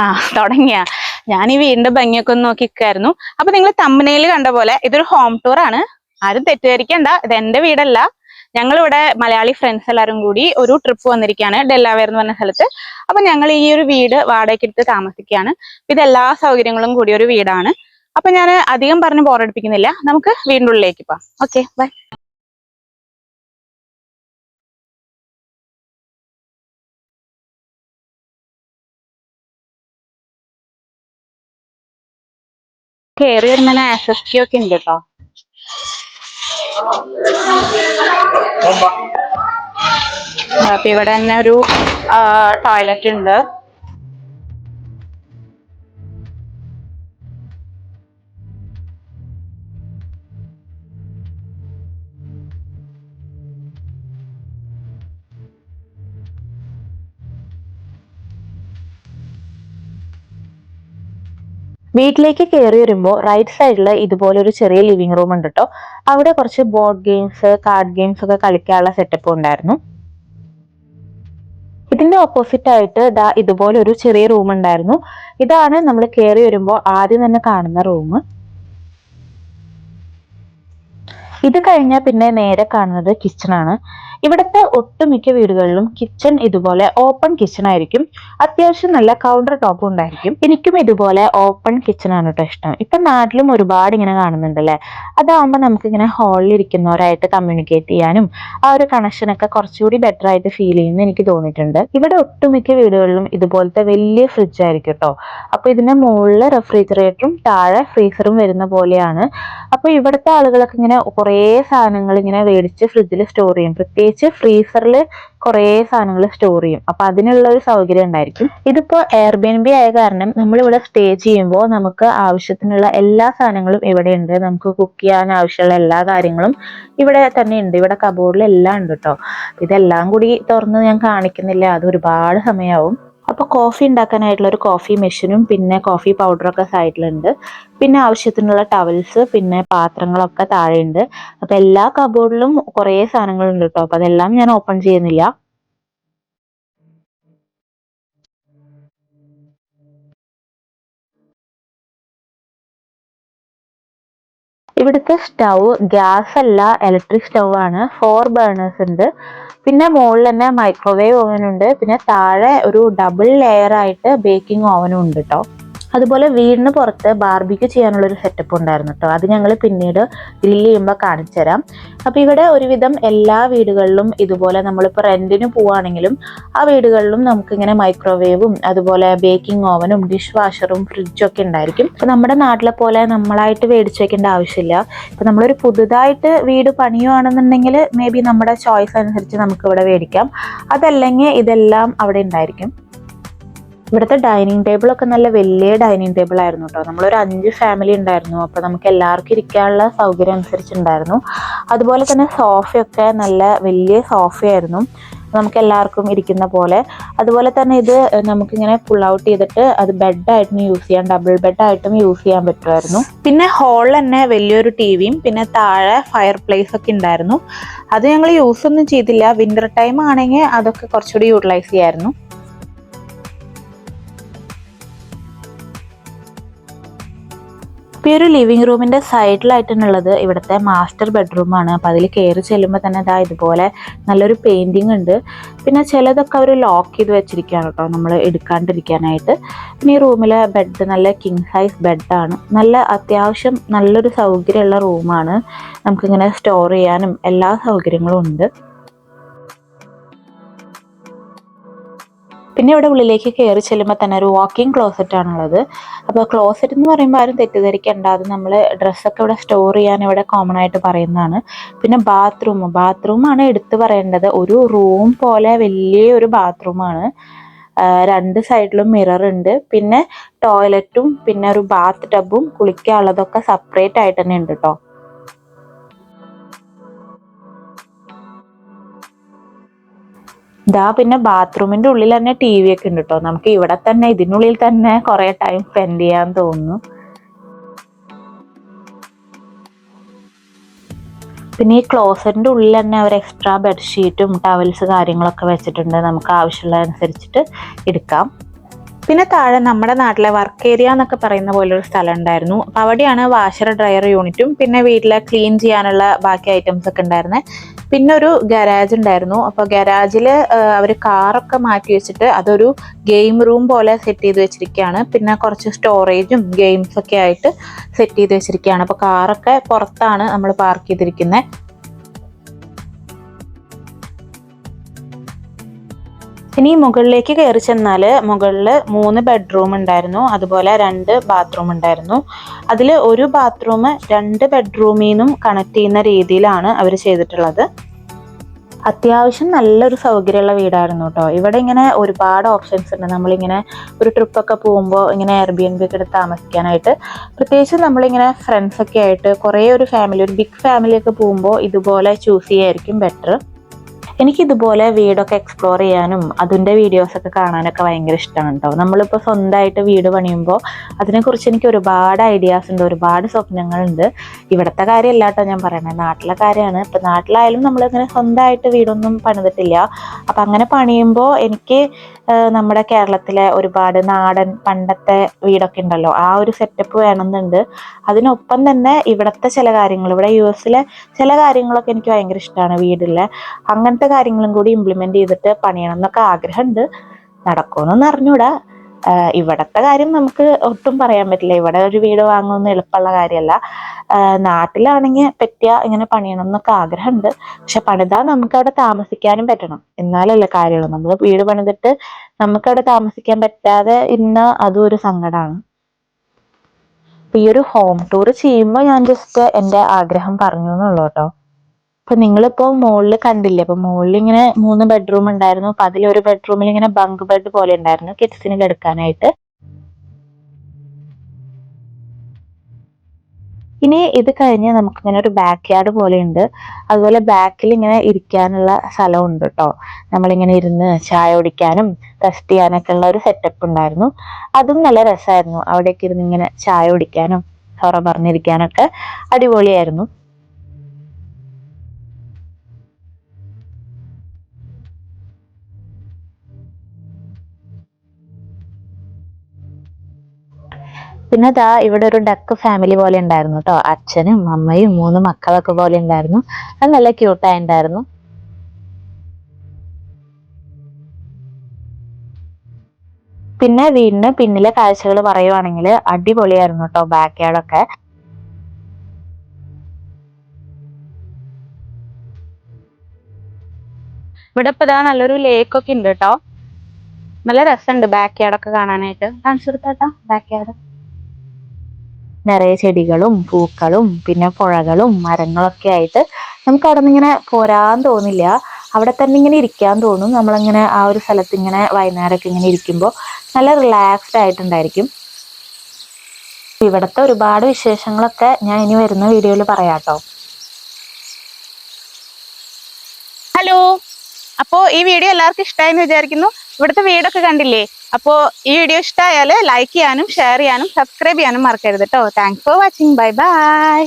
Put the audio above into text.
ആ തുടങ്ങിയ. ഞാൻ ഈ വീടിന്റെ ഭംഗിയൊക്കെ ഒന്ന് നോക്കിക്കായിരുന്നു. അപ്പൊ നിങ്ങൾ തമ്മനയിൽ കണ്ട പോലെ ഇതൊരു ഹോം ടൂർ ആണ്. ആരും തെറ്റിദ്ധരിക്കണ്ട. ഇത് എന്റെ വീടല്ല. ഞങ്ങൾ ഇവിടെ മലയാളി ഫ്രണ്ട്സ് എല്ലാവരും കൂടി ഒരു ട്രിപ്പ് വന്നിരിക്കുകയാണ് ഡെല്ലാവേർ എന്ന് പറഞ്ഞ സ്ഥലത്ത്. അപ്പൊ ഞങ്ങൾ ഈ ഒരു വീട് വാടകയ്ക്ക് എടുത്ത് താമസിക്കുകയാണ്. ഇത് എല്ലാ സൗകര്യങ്ങളും കൂടിയ ഒരു വീടാണ്. അപ്പൊ ഞാൻ അധികം പറഞ്ഞ് ബോറടിപ്പിക്കുന്നില്ല നമുക്ക് വീടിന്റെ ഉള്ളിലേക്ക് പോവാം ഓക്കെ ബൈ കേറി വരുന്ന ആസസ്റ്റി ഒക്കെ ഉണ്ട് കേട്ടോ അപ്പൊ ഇവിടെ തന്നെ ഒരു ടോയ്ലറ്റ് ഉണ്ട്. വീട്ടിലേക്ക് കയറി വരുമ്പോൾ റൈറ്റ് സൈഡിൽ ഇതുപോലെ ഒരു ചെറിയ ലിവിംഗ് റൂം ഉണ്ട് കേട്ടോ അവിടെ കുറച്ച് ബോർഡ് ഗെയിംസ് കാർഡ് ഗെയിംസ് ഒക്കെ കളിക്കാനുള്ള സെറ്റപ്പ് ഉണ്ടായിരുന്നു. ഇതിന്റെ ഓപ്പോസിറ്റ് ആയിട്ട് ദാ ഇതുപോലെ ഒരു ചെറിയ റൂം ഉണ്ടായിരുന്നു. ഇതാണ് നമ്മൾ കയറി വരുമ്പോൾ ആദ്യം തന്നെ കാണുന്ന റൂം ഇത് കഴിഞ്ഞാൽ പിന്നെ നേരെ കാണുന്നത് കിച്ചൺ ആണ്. ഇവിടുത്തെ ഒട്ടുമിക്ക വീടുകളിലും കിച്ചൺ ഇതുപോലെ ഓപ്പൺ കിച്ചൺ ആയിരിക്കും. അത്യാവശ്യം നല്ല കൗണ്ടർ ടോപ്പ് ഉണ്ടായിരിക്കും. എനിക്കും ഇതുപോലെ ഓപ്പൺ കിച്ചൺ ആണ് കേട്ടോ ഇഷ്ടം. ഇപ്പൊ നാട്ടിലും ഒരുപാട് ഇങ്ങനെ കാണുന്നുണ്ടല്ലേ അതാവുമ്പോൾ നമുക്ക് ഇങ്ങനെ ഹാളിൽ ഇരിക്കുന്നവരായിട്ട് കമ്മ്യൂണിക്കേറ്റ് ചെയ്യാനും ആ ഒരു കണക്ഷൻ ഒക്കെ കുറച്ചുകൂടി ബെറ്റർ ആയിട്ട് ഫീൽ ചെയ്യുന്നു എനിക്ക് തോന്നിയിട്ടുണ്ട്. ഇവിടെ ഒട്ടുമിക്ക വീടുകളിലും ഇതുപോലത്തെ വലിയ ഫ്രിഡ്ജ് ആയിരിക്കും കേട്ടോ അപ്പൊ ഇതിന്റെ മുകളിൽ റെഫ്രിജറേറ്ററും താഴെ ഫ്രീസറും വരുന്ന പോലെയാണ്. അപ്പൊ ഇവിടുത്തെ ആളുകളൊക്കെ ഇങ്ങനെ കുറേ സാധനങ്ങൾ ഇങ്ങനെ മേടിച്ച് ഫ്രിഡ്ജിൽ സ്റ്റോർ ചെയ്യും. പ്രത്യേകിച്ച് ഫ്രീസറിൽ കുറേ സാധനങ്ങൾ സ്റ്റോർ ചെയ്യും. അപ്പൊ അതിനുള്ള ഒരു സൗകര്യം ഉണ്ടായിരിക്കും. ഇതിപ്പോ എയർബിഎൻബി ആയ കാരണം നമ്മൾ ഇവിടെ സ്റ്റേ ചെയ്യുമ്പോൾ നമുക്ക് ആവശ്യത്തിനുള്ള എല്ലാ സാധനങ്ങളും ഇവിടെ ഉണ്ട് നമുക്ക് കുക്ക് ചെയ്യാൻ ആവശ്യമുള്ള എല്ലാ കാര്യങ്ങളും ഇവിടെ തന്നെ ഉണ്ട്. ഇവിടെ കബോർഡിൽ എല്ലാം ഉണ്ട് കേട്ടോ ഇതെല്ലാം കൂടി തുറന്ന് ഞാൻ കാണിക്കുന്നില്ല. അത് ഒരുപാട് സമയമാവും അപ്പൊ കോഫി ഉണ്ടാക്കാനായിട്ടുള്ള ഒരു കോഫി മെഷീനും പിന്നെ കോഫി പൗഡറൊക്കെ സൈഡിലുണ്ട് പിന്നെ ആവശ്യത്തിനുള്ള ടവൽസ് പിന്നെ പാത്രങ്ങളൊക്കെ താഴെയുണ്ട്. അപ്പോൾ എല്ലാ കബോർഡിലും കുറേ സാധനങ്ങളുണ്ട് കേട്ടോ അപ്പോൾ അതെല്ലാം ഞാൻ ഓപ്പൺ ചെയ്യുന്നില്ല. ഇവിടുത്തെ സ്റ്റൗ ഗ്യാസ് അല്ല ഇലക്ട്രിക് സ്റ്റൗ ആണ്. ഫോർ ബേണേഴ്സ് ഉണ്ട്. പിന്നെ മുകളിൽ തന്നെ മൈക്രോവേവ് ഓവനുണ്ട് പിന്നെ താഴെ ഒരു ഡബിൾ ലെയർ ആയിട്ട് ബേക്കിംഗ് ഓവനും ഉണ്ട് കേട്ടോ അതുപോലെ വീടിന് പുറത്ത് ബാർബിക്ക് ചെയ്യാനുള്ള ഒരു സെറ്റപ്പ് ഉണ്ടായിരുന്നു കേട്ടോ അത് ഞങ്ങൾ പിന്നീട് ഗ്രില്ല് ചെയ്യുമ്പോൾ കാണിച്ചു തരാം. അപ്പോൾ ഇവിടെ ഒരുവിധം എല്ലാ വീടുകളിലും ഇതുപോലെ നമ്മളിപ്പോൾ റെന്റിന് പോവുകയാണെങ്കിലും ആ വീടുകളിലും നമുക്കിങ്ങനെ മൈക്രോവേവും അതുപോലെ ബേക്കിംഗ് ഓവനും ഡിഷ് വാഷറും ഫ്രിഡ്ജും ഒക്കെ ഉണ്ടായിരിക്കും. അപ്പോൾ നമ്മുടെ നാട്ടിലെ പോലെ നമ്മളായിട്ട് മേടിച്ചു വെക്കേണ്ട ആവശ്യമില്ല. ഇപ്പോൾ നമ്മളൊരു പുതുതായിട്ട് വീട് പണിയുവാണെന്നുണ്ടെങ്കിൽ മേ ബി നമ്മുടെ ചോയ്സ് അനുസരിച്ച് നമുക്ക് ഇവിടെ മേടിക്കാം. അതല്ലെങ്കിൽ ഇതെല്ലാം അവിടെ ഉണ്ടായിരിക്കും. ഇവിടുത്തെ ഡൈനിങ് ടേബിൾ ഒക്കെ നല്ല വലിയ ഡൈനിങ് ടേബിൾ ആയിരുന്നു കേട്ടോ നമ്മളൊരു അഞ്ച് ഫാമിലി ഉണ്ടായിരുന്നു. അപ്പോൾ നമുക്ക് എല്ലാവർക്കും ഇരിക്കാനുള്ള സൗകര്യം അനുസരിച്ചുണ്ടായിരുന്നു. അതുപോലെ തന്നെ സോഫയൊക്കെ നല്ല വലിയ സോഫയായിരുന്നു നമുക്ക് എല്ലാവർക്കും ഇരിക്കുന്ന പോലെ. അതുപോലെ തന്നെ ഇത് നമുക്കിങ്ങനെ പുൾ ഔട്ട് ചെയ്തിട്ട് അത് ബെഡായിട്ടും യൂസ് ചെയ്യാം. ഡബിൾ ബെഡായിട്ടും യൂസ് ചെയ്യാൻ പറ്റുമായിരുന്നു. പിന്നെ ഹോളിൽ തന്നെ വലിയൊരു ടി വിയും പിന്നെ താഴെ ഫയർ പ്ലേസ് ഒക്കെ ഉണ്ടായിരുന്നു. അത് ഞങ്ങൾ യൂസ് ഒന്നും ചെയ്തില്ല. വിന്റർ ടൈം ആണെങ്കിൽ അതൊക്കെ കുറച്ചുകൂടി യൂട്ടിലൈസ് ചെയ്യായിരുന്നു. ഈ ഒരു ലിവിങ് റൂമിന്റെ സൈഡിലായിട്ടുള്ളത് ഇവിടുത്തെ മാസ്റ്റർ ബെഡ്റൂമാണ് അപ്പോൾ അതിൽ കയറി ചെല്ലുമ്പോൾ തന്നെ ഇതാ ഇതുപോലെ നല്ലൊരു പെയിന്റിംഗ് ഉണ്ട്. പിന്നെ ചിലതൊക്കെ അവർ ലോക്ക് ചെയ്ത് വെച്ചിരിക്കുകയാണ് കേട്ടോ നമ്മൾ എടുക്കാണ്ടിരിക്കാനായിട്ട്. പിന്നെ ഈ റൂമിലെ ബെഡ് നല്ല കിങ് സൈസ് ബെഡാണ് നല്ല അത്യാവശ്യം നല്ലൊരു സൗകര്യമുള്ള റൂമാണ് നമുക്കിങ്ങനെ സ്റ്റോർ ചെയ്യാനും എല്ലാ സൗകര്യങ്ങളും ഉണ്ട്. പിന്നെ ഇവിടെ ഉള്ളിലേക്ക് കയറി ചെല്ലുമ്പോൾ തന്നെ ഒരു വാക്കിംഗ് ക്ലോസറ്റ് ആണുള്ളത്. അപ്പോൾ ക്ലോസറ്റ് എന്ന് പറയുമ്പോൾ ആരും തെറ്റിദ്ധരിക്കേണ്ട. അത് നമ്മൾ ഡ്രസ്സൊക്കെ ഇവിടെ സ്റ്റോർ ചെയ്യാൻ ഇവിടെ കോമൺ ആയിട്ട് പറയുന്നതാണ്. പിന്നെ ബാത്റൂം ബാത്റൂമാണ് എടുത്തു പറയേണ്ടത്. ഒരു റൂം പോലെ വലിയ ഒരു ബാത്റൂമാണ് രണ്ട് സൈഡിലും മിറർ ഉണ്ട്. പിന്നെ ടോയ്ലറ്റും പിന്നെ ഒരു ബാത്ത് ടബും കുളിക്കാനുള്ളതൊക്കെ സെപ്പറേറ്റ് ആയിട്ട് തന്നെ ഉണ്ട് കേട്ടോ ഇതാ പിന്നെ ബാത്റൂമിന്റെ ഉള്ളിൽ തന്നെ ടി വി ഒക്കെ ഉണ്ട് കേട്ടോ നമുക്ക് ഇവിടെ തന്നെ ഇതിനുള്ളിൽ തന്നെ കുറെ ടൈം സ്പെൻഡ് ചെയ്യാൻ തോന്നുന്നു. പിന്നെ ഈ ക്ലോസറിന്റെ ഉള്ളിൽ തന്നെ അവർ എക്സ്ട്രാ ബെഡ്ഷീറ്റും ടവൽസ് കാര്യങ്ങളൊക്കെ വെച്ചിട്ടുണ്ട്. നമുക്ക് ആവശ്യമുള്ള അനുസരിച്ചിട്ട് എടുക്കാം. പിന്നെ താഴെ നമ്മുടെ നാട്ടിലെ വർക്ക് ഏരിയ എന്നൊക്കെ പറയുന്ന പോലെ ഒരു സ്ഥലം ഉണ്ടായിരുന്നു. അപ്പൊ അവിടെയാണ് വാഷർ ഡ്രയർ യൂണിറ്റും പിന്നെ വീട്ടിലെ ക്ലീൻ ചെയ്യാനുള്ള ബാക്കി ഐറ്റംസ് ഒക്കെ ഉണ്ടായിരുന്നത് പിന്നെ ഒരു ഗരാജ് ഉണ്ടായിരുന്നു. അപ്പൊ ഗരാജിൽ അവർ കാറൊക്കെ മാറ്റി വെച്ചിട്ട് അതൊരു ഗെയിം റൂം പോലെ സെറ്റ് ചെയ്ത് വെച്ചിരിക്കുകയാണ് പിന്നെ കുറച്ച് സ്റ്റോറേജും ഗെയിംസ് ഒക്കെ ആയിട്ട് സെറ്റ് ചെയ്ത് വെച്ചിരിക്കുകയാണ് അപ്പൊ കാറൊക്കെ പുറത്താണ് നമ്മൾ പാർക്ക് ചെയ്തിരിക്കുന്നത് ഇനി മുകളിലേക്ക് കയറി ചെന്നാൽ മുകളിൽ മൂന്ന് ബെഡ്റൂം ഉണ്ടായിരുന്നു. അതുപോലെ രണ്ട് ബാത്റൂം ഉണ്ടായിരുന്നു. അതിൽ ഒരു ബാത്റൂം രണ്ട് ബെഡ്റൂമിൽ നിന്നും കണക്ട് ചെയ്യുന്ന രീതിയിലാണ് അവർ ചെയ്തിട്ടുള്ളത്. അത്യാവശ്യം നല്ലൊരു സൗകര്യമുള്ള വീടായിരുന്നു കേട്ടോ. ഇവിടെ ഇങ്ങനെ ഒരുപാട് ഓപ്ഷൻസ് ഉണ്ട്. നമ്മളിങ്ങനെ ഒരു ട്രിപ്പൊക്കെ പോകുമ്പോൾ ഇങ്ങനെ എയർ ബി എൻ ബി ഒക്കെ എടുത്ത് താമസിക്കാനായിട്ട്. പ്രത്യേകിച്ച് നമ്മളിങ്ങനെ ഫ്രണ്ട്സൊക്കെ ആയിട്ട് കുറേ ഒരു ഫാമിലി ഒരു ബിഗ് ഫാമിലിയൊക്കെ പോകുമ്പോൾ ഇതുപോലെ ചൂസ് ചെയ്യായിരിക്കും ബെറ്റർ എനിക്ക് ഇതുപോലെ വീടൊക്കെ എക്സ്പ്ലോർ ചെയ്യാനും അതിന്റെ വീഡിയോസൊക്കെ കാണാനൊക്കെ ഭയങ്കര ഇഷ്ടമാണ് കേട്ടോ നമ്മളിപ്പോൾ സ്വന്തമായിട്ട് വീട് പണിയുമ്പോൾ അതിനെക്കുറിച്ച് എനിക്ക് ഒരുപാട് ഐഡിയാസ് ഉണ്ട് ഒരുപാട് സ്വപ്നങ്ങളുണ്ട്. ഇവിടുത്തെ കാര്യമല്ല കേട്ടോ ഞാൻ പറയണത് നാട്ടിലെ കാര്യമാണ്. ഇപ്പം നാട്ടിലായാലും നമ്മളിങ്ങനെ സ്വന്തമായിട്ട് വീടൊന്നും പണിതിട്ടില്ല. അപ്പം അങ്ങനെ പണിയുമ്പോൾ എനിക്ക് നമ്മുടെ കേരളത്തിലെ ഒരുപാട് നാടൻ പണ്ടത്തെ വീടൊക്കെ ഉണ്ടല്ലോ. ആ ഒരു സെറ്റപ്പ് വേണമെന്നുണ്ട്. അതിനൊപ്പം തന്നെ ഇവിടുത്തെ ചില കാര്യങ്ങൾ ഇവിടെ യു എസിലെ ചില കാര്യങ്ങളൊക്കെ എനിക്ക് ഭയങ്കര ഇഷ്ടമാണ് വീടിലെ. അങ്ങനത്തെ കാര്യങ്ങളും കൂടി ഇംപ്ലിമെന്റ് ചെയ്തിട്ട് പണിയണം എന്നൊക്കെ ആഗ്രഹമുണ്ട്. നടക്കുമെന്നൊന്നും അറിഞ്ഞൂടാ. ഇവിടത്തെ കാര്യം നമുക്ക് ഒട്ടും പറയാൻ പറ്റില്ല. ഇവിടെ ഒരു വീട് വാങ്ങുമെന്ന് എളുപ്പമുള്ള കാര്യമല്ല. നാട്ടിലാണെങ്കിൽ പറ്റിയ ഇങ്ങനെ പണിയണം എന്നൊക്കെ ആഗ്രഹമുണ്ട്. പക്ഷെ പണിതാ നമുക്ക് അവിടെ താമസിക്കാനും പറ്റണം. എന്നാലല്ലേ കാര്യമുള്ളൂ. നമ്മൾ വീട് പണിതിട്ട് നമുക്കവിടെ താമസിക്കാൻ പറ്റാതെ ഇന്ന അതും ഒരു സങ്കടമാണ് ഈ ഒരു ഹോം ടൂർ ചെയ്യുമ്പോൾ ഞാൻ ജസ്റ്റ് എന്റെ ആഗ്രഹം പറഞ്ഞു എന്നുള്ളൂ കേട്ടോ അപ്പൊ നിങ്ങളിപ്പോ മുകളിൽ കണ്ടില്ലേ? അപ്പൊ മുകളിൽ ഇങ്ങനെ മൂന്ന് ബെഡ്റൂം ഉണ്ടായിരുന്നു. അപ്പൊ അതിലൊരു ബെഡ്റൂമിൽ ഇങ്ങനെ ബങ്ക് ബെഡ് പോലെ ഉണ്ടായിരുന്നു. കിഡ്സിന് കിടക്കാനായിട്ട്. ഇനി ഇത് കഴിഞ്ഞ് നമുക്ക് ഇങ്ങനെ ഒരു ബാക്ക് യാർഡ് പോലെ ഉണ്ട് അതുപോലെ ബാക്കിൽ ഇങ്ങനെ ഇരിക്കാനുള്ള സ്ഥലമുണ്ട് കേട്ടോ നമ്മളിങ്ങനെ ഇരുന്ന് ചായ കുടിക്കാനും റെസ്റ്റ് ചെയ്യാനൊക്കെ ഉള്ള ഒരു സെറ്റപ്പ് ഉണ്ടായിരുന്നു. അതും നല്ല രസമായിരുന്നു അവിടേക്ക് ഇരുന്ന് ഇങ്ങനെ ചായ കുടിക്കാനും ഹൊറ പറഞ്ഞിരിക്കാനൊക്കെ അടിപൊളിയായിരുന്നു. പിന്നെ ദാ ഇവിടെ ഒരു ഡക്ക് ഫാമിലി പോലെ ഉണ്ടായിരുന്നു കേട്ടോ അച്ഛനും അമ്മയും മൂന്ന് മക്കളൊക്കെ പോലെ ഉണ്ടായിരുന്നു. അത് നല്ല ക്യൂട്ടായി ഉണ്ടായിരുന്നു. പിന്നെ വീടിന് പിന്നിലെ കാഴ്ചകൾ പറയുവാണെങ്കിൽ അടിപൊളിയായിരുന്നു കേട്ടോ ബാക്ക് യാർഡൊക്കെ ഇവിടെ ഇപ്പൊ ഇതാ നല്ലൊരു ലേക്ക് ഒക്കെ ഉണ്ട് കേട്ടോ നല്ല രസമുണ്ട് ബാക്ക് യാർഡൊക്കെ കാണാനായിട്ട്. കാണിച്ചു കൊടുത്താട്ടോ ബാക്ക് യാർഡ് നിറയെ ചെടികളും പൂക്കളും പിന്നെ പുഴകളും മരങ്ങളൊക്കെ ആയിട്ട് നമുക്ക് അവിടെ നിന്ന് ഇങ്ങനെ പോരാൻ തോന്നില്ല. അവിടെ തന്നെ ഇങ്ങനെ ഇരിക്കാൻ തോന്നും. നമ്മളിങ്ങനെ ആ ഒരു സ്ഥലത്ത് ഇങ്ങനെ വൈകുന്നേരമൊക്കെ ഇങ്ങനെ ഇരിക്കുമ്പോൾ നല്ല റിലാക്സ്ഡ് ആയിട്ടുണ്ടായിരിക്കും. ഇവിടുത്തെ ഒരുപാട് വിശേഷങ്ങളൊക്കെ ഞാൻ ഇനി വരുന്ന വീഡിയോയിൽ പറയാട്ടോ. ഹലോ അപ്പോ ഈ വീഡിയോ എല്ലാവർക്കും ഇഷ്ടമായെന്ന് വിചാരിക്കുന്നു. ഇവിടുത്തെ വീടൊക്കെ കണ്ടില്ലേ? അപ്പോ ഈ വീഡിയോ ഇഷ്ടമായാൽ ലൈക്ക് ചെയ്യാനും ഷെയർ ചെയ്യാനും സബ്സ്ക്രൈബ് ചെയ്യാനും മറക്കരുത് കേട്ടോ thanks for watching bye bye